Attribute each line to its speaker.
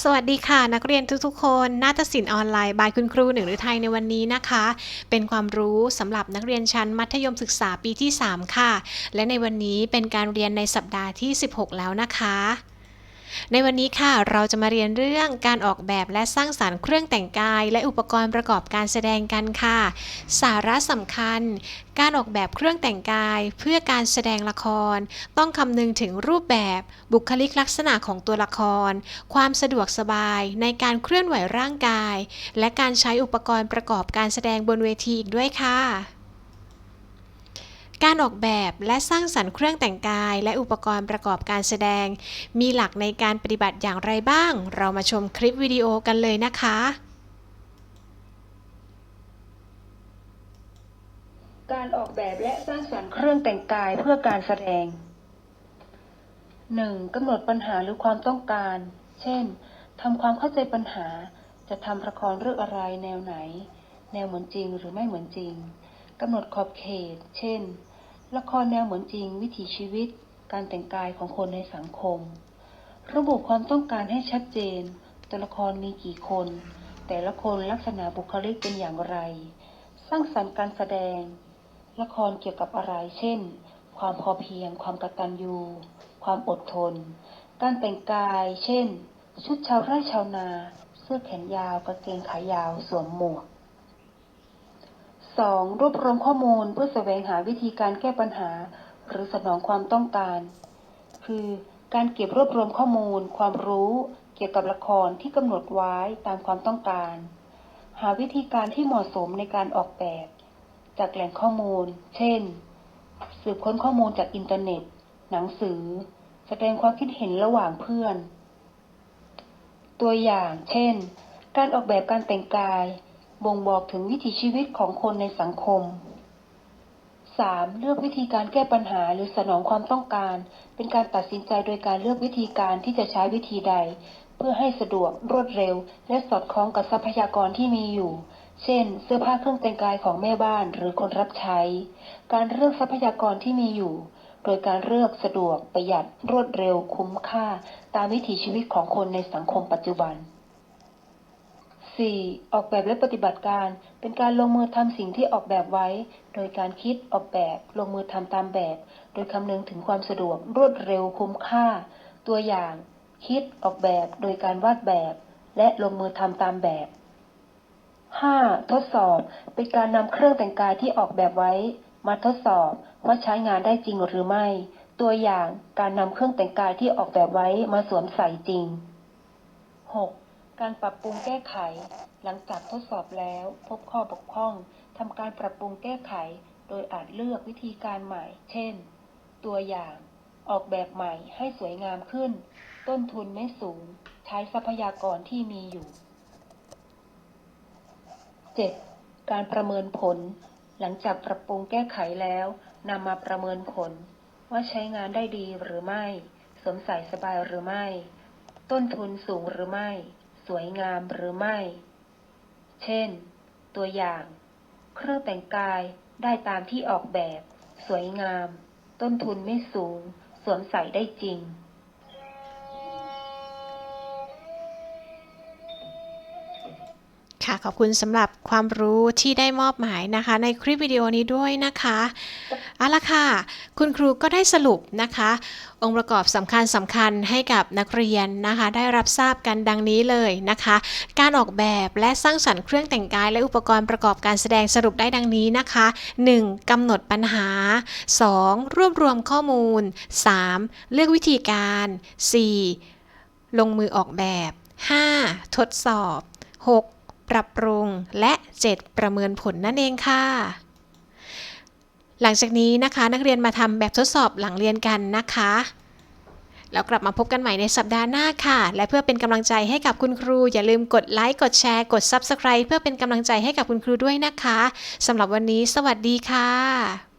Speaker 1: สวัสดีค่ะ นักเรียนทุกๆ คนนาฏศิลป์ออนไลน์บายคุณครูหนึ่งหรือไทยในวันนี้นะคะ เป็นความรู้สำหรับนักเรียนชั้นมัธยมศึกษาปีที่ 3 ค่ะ และในวันนี้เป็นการเรียนในสัปดาห์ที่ 16 แล้วนะคะ ในวันนี้ค่ะเราจะมาเรียนเรื่องการออกแบบและสร้างสารรค์เครื่องแต่งกาย และอุปกรณ์ประกอบการแสดงกันค่ะ สาระสำคัญ การออกแบบเครื่องแต่งกาย เพื่อการแสดงละคร ต้องคำนึงถึงรูปแบบ บุคลิกลักษณะของตัวละคร ความสะดวกสบายในการเคลื่อนไหวร่างกาย และการใช้อุปกรณ์ประกอบการแสดงบนเวทีอีกด้วยค่ะ การออกแบบและสร้างสรรค์เครื่องแต่งกาย และอุปกรณ์ประกอบการแสดง มีหลักในการปฏิบัติอย่างไรบ้าง เรามาชมคลิปวิดีโอกันเลยนะคะ
Speaker 2: การออกแบบและสร้างสรรค์เครื่องแต่งกายเพื่อการแสดง 1. กำหนดปัญหาหรือความต้องการ เช่นทำความเข้าใจปัญหา จะทำละครเรื่องอะไรแนวไหน แนวเหมือนจริงหรือไม่เหมือนจริงกำหนดขอบเขต เช่น ละครแนวเหมือนจริงวิถีชีวิต การแต่งกายของคนในสังคม ระบุความต้องการให้ชัดเจน ตัวละครมีกี่คน แต่ละคนลักษณะบุคลิกเป็นอย่างไร สร้างสรรค์การแสดง ละครเกี่ยวกับอะไร เช่น ความพอเพียง ความกตัญญู ความอดทน การแต่งกาย เช่น ชุดชาวไร่ชาวนา เสื้อแขนยาวกางเกงขายาวสวมหมวก 2. รวบรวมข้อมูลเพื่อแสวงหาวิธีการแก้ปัญหา หรือสนองความต้องการ คือ การเก็บรวบรวมข้อมูล ความรู้เกี่ยวกับละครที่กำหนดไว้ตามความต้องการ หาวิธีการที่เหมาะสมในการออกแบบ จากแหล่งข้อมูล เช่น สืบค้นข้อมูลจากอินเทอร์เน็ต หนังสือ แสดงความคิดเห็นระหว่างเพื่อน ตัวอย่าง เช่น การออกแบบการแต่งกาย บ่งบอกถึงวิถีชีวิตของคนในสังคม 3. เลือกวิธีการแก้ปัญหาหรือสนองความต้องการ เป็นการตัดสินใจโดยการเลือกวิธีการที่จะใช้วิธีใด เพื่อให้สะดวกรวดเร็ว และสอดคล้องกับทรัพยากรที่มีอยู่ เช่น เสื้อผ้าเครื่องแต่งกายของแม่บ้านหรือคนรับใช้ การเลือกทรัพยากรที่มีอยู่ โดยการเลือกสะดวกประหยัดรวดเร็วคุ้มค่า ตามวิถีชีวิตของคนในสังคมปัจจุบัน 4. ออกแบบและปฏิบัติการ เป็นการลงมือทำสิ่งที่ออกแบบไว้ โดยการคิดออกแบบ ลงมือทำตามแบบ โดยคำนึงถึงความสะดวกรวดเร็วคุ้มค่า ตัวอย่าง คิดออกแบบโดยการวาดแบบ และลงมือทำตามแบบ 5. ทดสอบ เป็นการนำเครื่องแต่งกายที่ออกแบบไว้ มาทดสอบว่าใช้งานได้จริงหรือไม่ ตัวอย่างการนำเครื่องแต่งกายที่ออกแบบไว้มาสวมใส่จริง 6. การปรับปรุงแก้ไข หลังจากทดสอบแล้ว พบข้อบกพร่องทำการปรับปรุงแก้ไข โดยอาจเลือกวิธีการใหม่ เช่น ตัวอย่าง ออกแบบใหม่ให้สวยงามขึ้น ต้นทุนไม่สูง ใช้ทรัพยากรที่มีอยู่ 7. การประเมินผล หลังจากปรับปรุงแก้ไขแล้วนำมาประเมินผล ว่าใช้งานได้ดีหรือไม่ สมใส่สบายหรือไม่ ต้นทุนสูงหรือไม่ สวยงามหรือไม่ เช่น ตัวอย่าง เครื่องแต่งกายได้ตามที่ออกแบบ สวยงาม ต้นทุนไม่สูง สวมใส่ได้จริง
Speaker 1: ค่ะขอบคุณสำหรับความรู้ที่ได้มอบหมายนะคะ ในคลิปวิดีโอนี้ด้วยนะคะ เอาละค่ะ คุณครูก็ได้สรุปนะคะ องค์ประกอบสำคัญสำคัญให้กับนักเรียนนะคะ ได้รับทราบกันดังนี้เลยนะคะ การออกแบบและสร้างสรรค์เครื่องแต่งกายและอุปกรณ์ประกอบการแสดงสรุปได้ดังนี้นะคะ 1. กำหนดปัญหา 2. รวบรวมข้อมูล 3. เลือกวิธีการ 4. ลงมือออกแบบ 5. ทดสอบ 6. ปรับปรุงและ 7 ประเมินผลนั่นเองค่ะ หลังจากนี้นะคะนักเรียนมาทำแบบทดสอบหลังเรียนกันนะคะ แล้วกลับมาพบกันใหม่ในสัปดาห์หน้าค่ะ และเพื่อเป็นกำลังใจให้กับคุณครู อย่าลืมกดไลค์กดแชร์ กด Subscribe เพื่อเป็นกำลังใจให้กับคุณครูด้วยนะคะสำหรับวันนี้ สวัสดีค่ะ